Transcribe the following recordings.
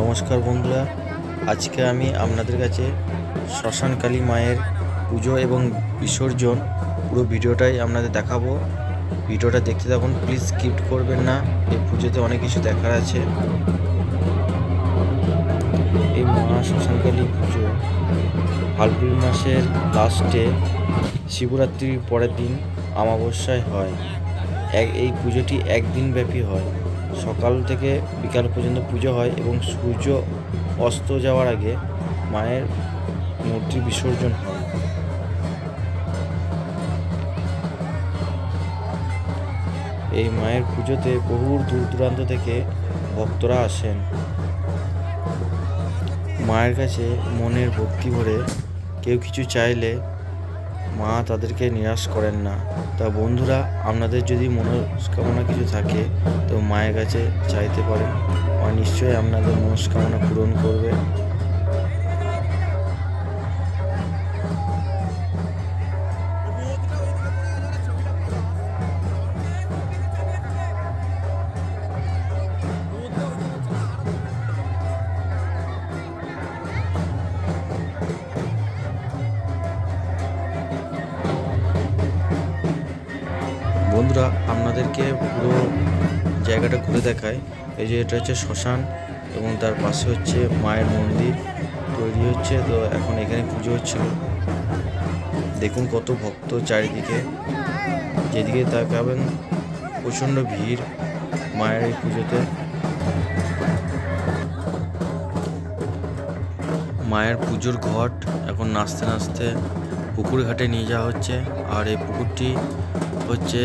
নমস্কার বন্ধুরা, আজকে আমি আপনাদের কাছে শ্মশানকালী মায়ের পুজো এবং বিসর্জন পুরো ভিডিওটাই আপনাদের দেখাবো। ভিডিওটা দেখতে থাকুন প্লিজ স্কিপ করবেন না, এই পুজোতে অনেক কিছু দেখার আছে। এই মহা শ্মশানকালী পুজো ফাল্গুন মাসের লাস্টে শিবরাত্রির পরের দিন অমাবস্যায় হয়। এক, এই পুজোটি একদিন ব্যাপী হয়। সকাল থেকে বিকাল পর্যন্ত পুজো হয় এবং সূর্য অস্ত যাওয়ার আগে মায়ের মূর্তি বিসর্জন হয়। এই মায়ের পুজোতে বহু দূর দূরান্ত থেকে ভক্তরা আসেন। মায়ের কাছে মনের ভক্তি ভরে কেউ কিছু চাইলে মা তাদেরকে নিরাশ করেন না। তা বন্ধুরা, আপনাদের যদি মনস্কামনা কিছু থাকে, তো মায়ের কাছে চাইতে পারেন। মা নিশ্চয়ই আপনাদের মনস্কামনা পূরণ করবে। বন্ধুরা, আপনাদেরকে পুরো জায়গাটা ঘুরে দেখায়। এই যে এটা হচ্ছে শ্মশান এবং তার পাশে হচ্ছে মায়ের মন্দির তৈরি হচ্ছে। তো এখন এখানে পুজো হচ্ছিল। দেখুন কত ভক্ত চারিদিকে। যেদিকে তাকাবেন, প্রচণ্ড ভিড় মায়ের এই পুজোতে। মায়ের পুজোর ঘট এখন নাচতে নাচতে পুকুর ঘাটে নিয়ে যাওয়া হচ্ছে। আর এই পুকুরটি হচ্ছে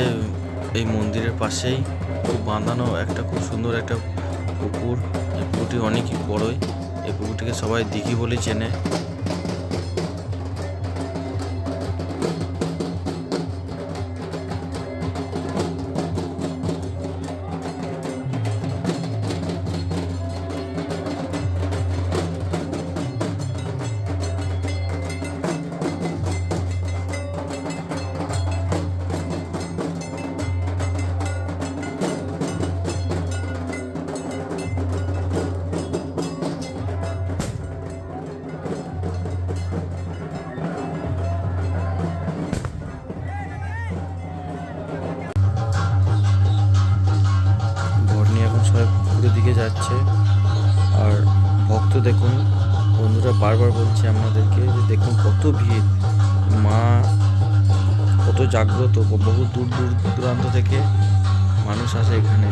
এই মন্দিরের পাশেই। খুব বাঁধানো একটা, খুব সুন্দর একটা পুকুর। এই পুকুরটি অনেকই বড়ই। এই পুকুরটিকে সবাই দিঘি বলে চেনে। পুকুরের দিকে যাচ্ছে। আর ভক্ত দেখুন, বন্ধুরা বারবার বলছে আমাদেরকে যে দেখুন কত ভিড়। মা কত জাগ্রত, বহু দূর দূর দূরান্ত থেকে মানুষ আসে এখানে।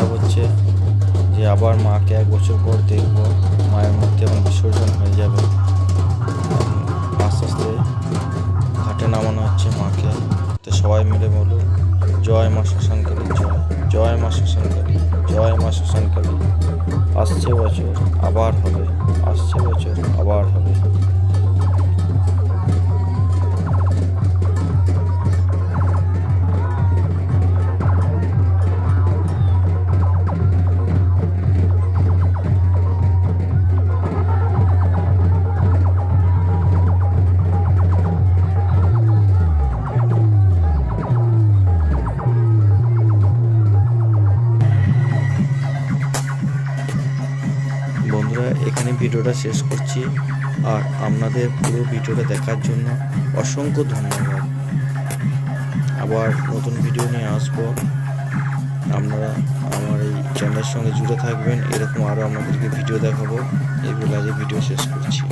খারাপ হচ্ছে যে আবার মাকে এক বছর পর দেখব, মায়ের মধ্যে এখন বিসর্জন হয়ে যাবে। আস্তে আস্তে ঘাটে নামানো হচ্ছে মাকে। তো সবাই মিলে বলুন জয় মা শ্মশানকালী জয় জয় মা শ্মশানকালী জয় মা শ্মশানকালী আসছে বছর, আবার হবে, আসছে বছর, আবার হবে। বন্ধুরা, এখানে ভিডিওটা শেষ করছি। আর আপনাদের পুরো ভিডিওটা দেখার জন্য অসংখ্য ধন্যবাদ। আবার নতুন ভিডিও নিয়ে আসব। আপনারা আমার এই চ্যানেলের সঙ্গে জুড়ে থাকবেন। এরকম আরও আপনাদেরকে ভিডিও দেখাবো। এই বলে আজ ভিডিও শেষ করছি।